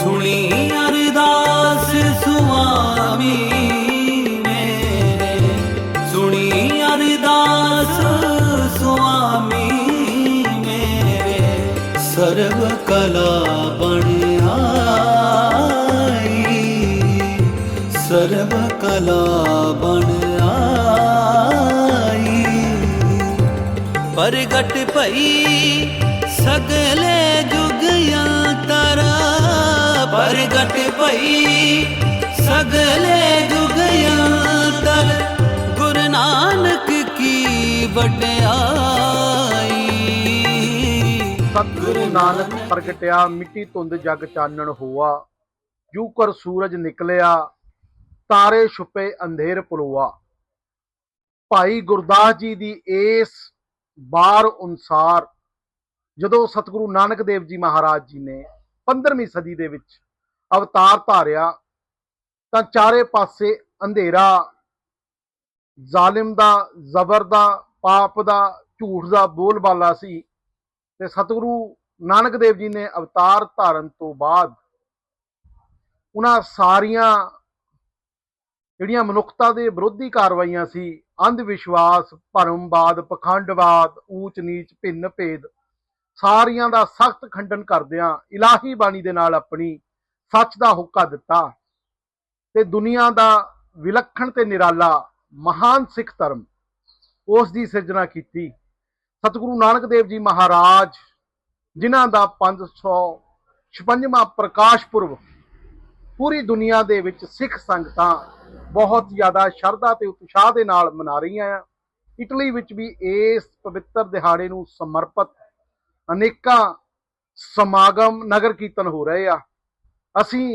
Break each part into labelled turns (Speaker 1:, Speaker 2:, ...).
Speaker 1: ਸੁਣੀ ਅਰਦਾਸ ਸੁਆਮੀ ਮੇਰੇ। ਸੁਣੀ ਅਰਦਾਸ ਸੁਆਮੀ ਮੇਰੇ। ਸਰਬ ਕਲਾ ਬਣਿਆ ਆਈ। ਸਰਬ ਕਲਾ ਬਣ ਆਈ। ਪ੍ਰਗਟ ਭਈ ਸਗਲੇ ਭਈ ਸਗਲੇ ਜੁਗ ਅੰਤਰ ਗੁਰੂ ਨਾਨਕ ਕੀ ਵਡਿਆਈ।
Speaker 2: ਸਤਿਗੁਰੂ ਨਾਨਕ ਪ੍ਰਗਟਿਆ, ਮਿੱਟੀ ਧੁੰਦ ਜਗ ਚਾਨਣ ਹੋਆ, ਜੂ ਕਰ ਸੂਰਜ ਨਿਕਲਿਆ, ਤਾਰੇ ਛੁਪੇ ਅੰਧੇਰ ਪਲੋਆ ਭਾਈ ਗੁਰਦਾਸ ਜੀ ਦੀ ਇਸ ਬਾਰ ਅਨੁਸਾਰ ਜਦੋਂ ਸਤਿਗੁਰੂ ਨਾਨਕ ਦੇਵ ਜੀ ਮਹਾਰਾਜ ਜੀ ਨੇ 15ਵੀਂ ਸਦੀ ਦੇ ਵਿੱਚ ਅਵਤਾਰ ਧਾਰਿਆ, ਤਾਂ ਚਾਰੇ ਪਾਸੇ ਅੰਧੇਰਾ। ਜ਼ਾਲਿਮ ਦਾ, ਜ਼ਬਰ ਦਾ, ਪਾਪ ਦਾ, ਝੂਠ ਦਾ ਬੋਲਬਾਲਾ ਸੀ। ਤੇ ਸਤਿਗੁਰੂ ਨਾਨਕ ਦੇਵ ਜੀ ਨੇ ਅਵਤਾਰ ਧਾਰਨ ਤੋਂ ਬਾਅਦ ਉਹਨਾਂ ਸਾਰੀਆਂ ਜਿਹੜੀਆਂ ਮਨੁੱਖਤਾ ਦੇ ਵਿਰੋਧੀ ਕਾਰਵਾਈਆਂ ਸੀ ਅੰਧ ਵਿਸ਼ਵਾਸ ਭਰਮਵਾਦ, ਪਖੰਡਵਾਦ ਊਚ ਨੀਚ ਭਿੰਨ ਭੇਦ ਸਾਰੀਆਂ ਦਾ ਸਖਤ ਖੰਡਨ ਕਰਦਿਆਂ ਇਲਾਹੀ ਬਾਣੀ ਦੇ ਨਾਲ ਆਪਣੀ ਸੱਚ ਦਾ ਹੁੱਕਾ ਦਿੱਤਾ ਤੇ ਦੁਨੀਆ ਦਾ ਵਿਲੱਖਣ ਤੇ ਨਿਰਾਲਾ ਮਹਾਨ ਸਿੱਖ ਧਰਮ ਉਸ ਦੀ ਸਿਰਜਣਾ ਕੀਤੀ। ਸਤਿਗੁਰੂ ਨਾਨਕ ਦੇਵ ਜੀ ਮਹਾਰਾਜ, ਜਿਨ੍ਹਾਂ ਦਾ 556ਵਾਂ ਪ੍ਰਕਾਸ਼ ਪੁਰਬ ਪੂਰੀ ਦੁਨੀਆ ਦੇ ਵਿੱਚ ਸਿੱਖ ਸੰਗਤਾਂ ਬਹੁਤ ਜ਼ਿਆਦਾ ਸ਼ਰਧਾ ਤੇ ਉਤਸ਼ਾਹ ਦੇ ਨਾਲ ਮਨਾ ਰਹੀਆਂ ਆ, ਇਟਲੀ ਵਿੱਚ ਵੀ ਇਸ ਪਵਿੱਤਰ ਦਿਹਾੜੇ ਨੂੰ ਸਮਰਪਿਤ ਅਨੇਕਾਂ ਸਮਾਗਮ ਨਗਰ ਕੀਰਤਨ ਹੋ ਰਹੇ ਆ। ਅਸੀਂ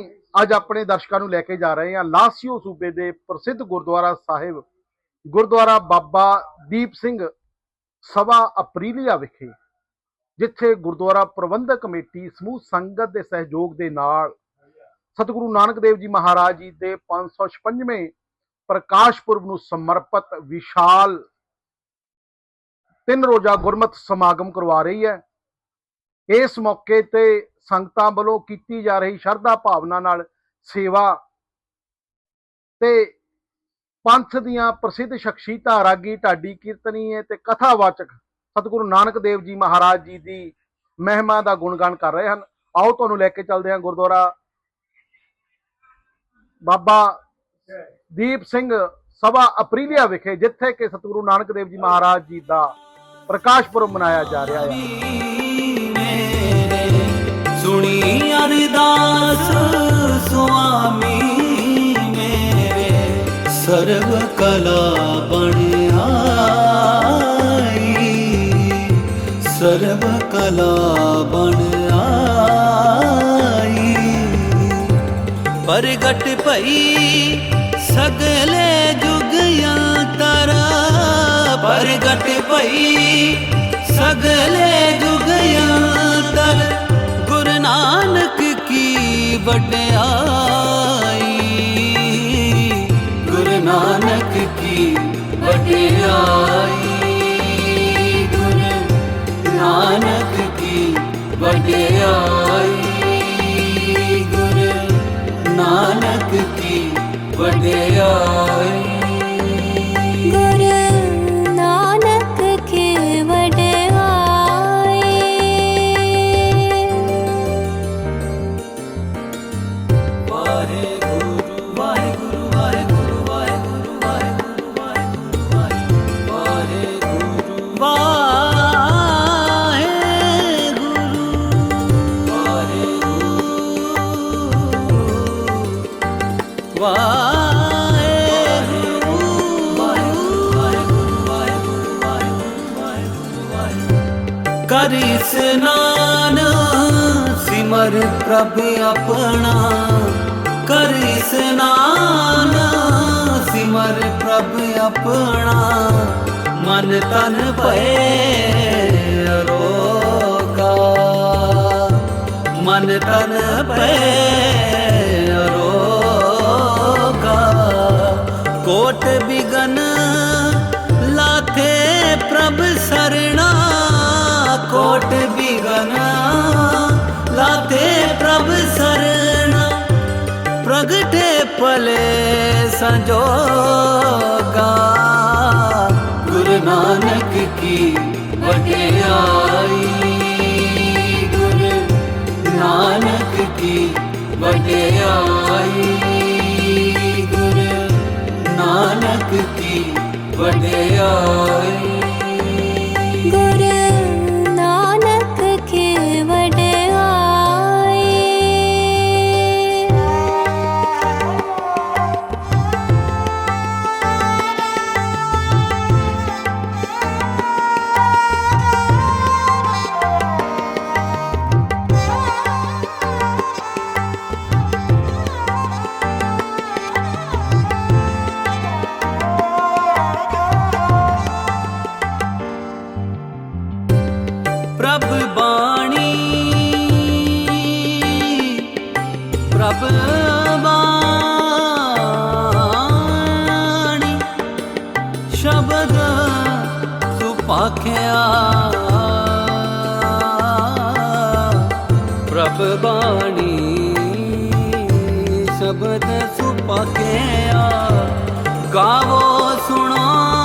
Speaker 2: ਅੱਜ ਆਪਣੇ ਦਰਸ਼ਕਾਂ ਨੂੰ ਲੈ ਕੇ ਜਾ ਰਹੇ ਹਾਂ ਲਾਸੀਓ ਸੂਬੇ ਦੇ ਪ੍ਰਸਿੱਧ ਗੁਰਦੁਆਰਾ ਸਾਹਿਬ, ਗੁਰਦੁਆਰਾ ਬਾਬਾ ਦੀਪ ਸਿੰਘ ਸਭਾ ਅਪਰੀਲੀਆ ਵਿਖੇ, ਜਿੱਥੇ ਗੁਰਦੁਆਰਾ ਪ੍ਰਬੰਧਕ ਕਮੇਟੀ, ਸਮੂਹ ਸੰਗਤ ਦੇ ਸਹਿਯੋਗ ਦੇ ਨਾਲ ਸਤਿਗੁਰੂ ਨਾਨਕ ਦੇਵ ਜੀ ਮਹਾਰਾਜ ਜੀ ਦੇ 556ਵੇਂ ਪ੍ਰਕਾਸ਼ ਪੁਰਬ ਨੂੰ ਸਮਰਪਿਤ ਵਿਸ਼ਾਲ ਤਿੰਨ ਰੋਜ਼ਾ ਗੁਰਮਤਿ ਸਮਾਗਮ ਕਰਵਾ ਰਹੀ ਹੈ। ਇਸ ਮੌਕੇ ਤੇ ਸੰਗਤਾਂ ਵੱਲੋਂ ਕੀਤੀ ਜਾ ਰਹੀ ਸ਼ਰਧਾ ਭਾਵਨਾ ਨਾਲ ਸੇਵਾ ਤੇ ਪੰਥ ਦੀਆਂ ਪ੍ਰਸਿੱਧ ਸ਼ਖਸੀਅਤਾਂ, ਰਾਗੀ, ਢਾਡੀ ਕੀਰਤਨੀਏ ਤੇ ਕਥਾਵਾਚਕ ਸਤਿਗੁਰੂ ਨਾਨਕ ਦੇਵ ਜੀ ਮਹਾਰਾਜ ਜੀ ਦੀ ਮਹਿਮਾ ਦਾ ਗੁਣਗਾਨ ਕਰ ਰਹੇ ਹਨ। ਆਓ ਤੁਹਾਨੂੰ ਲੈ ਕੇ ਚੱਲਦੇ ਹਾਂ ਗੁਰਦੁਆਰਾ। ਬਾਬਾ ਦੀਪ ਸਿੰਘ ਸਭਾ ਅਪਰੀਲੀਆ ਵਿਖੇ, ਜਿੱਥੇ ਕਿ ਸਤਿਗੁਰੂ ਨਾਨਕ ਦੇਵ ਜੀ ਮਹਾਰਾਜ ਜੀ ਦਾ ਪ੍ਰਕਾਸ਼ ਪੁਰਬ ਮਨਾਇਆ ਜਾ ਰਿਹਾ ਹੈ।
Speaker 1: हरिदास स्वामी मेरे सर्व कला ਬਣਾਈ सर्व कला ਬਣਾਈ ਪ੍ਰਗਟ ਭਈ ਵੱਡਿਆ ਕਰ ਇਸਨਾਨ ਸਿਮਰ ਪ੍ਰਭ ਆਪਣਾ ਕਰ ਇਸਨਾਨ ਸਿਮਰ ਪ੍ਰਭ ਆਪਣਾ। ਮਨ ਤਨ ਭਏ ਅਰੋਗਾ ਮਨ ਤਨ ਭਏ ਰੋਗਾ ਕੋਟ ਬਿਗਨ ਪਲੇ ਸੰਜੋਗਾ ਗੁਰੂ ਨਾਨਕ ਕੀ ਵਡਿਆਈ ਗੁਰੂ ਨਾਨਕ ਕੀ ਵਡਿਆਈ ਗੁਰੂ ਨਾਨਕ ਕੀ ਵਡਿਆਈ ਪ੍ਰਭ ਬਾਣੀ। ਪ੍ਰਭ ਬਾਣੀ। ਸ਼ਬਦ ਸੁਪਾਖਿਆ ਪ੍ਰਭ ਬਾਣੀ। ਸ਼ਬਦ ਸੁਪਾਖਿਆ ਗਾਵੋ ਸੁਣੋ।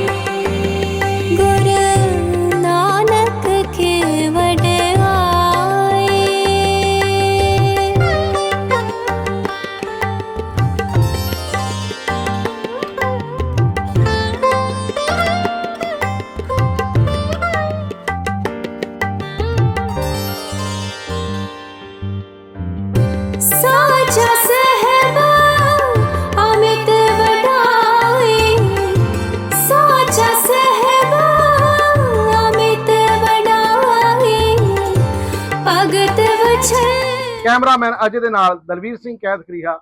Speaker 2: ਕੈਮਰਾਮੈਨ ਅਜੇ ਦੇ ਨਾਲ ਦਲਵੀਰ ਸਿੰਘ ਕੈਦ ਕਰੀਹਾ।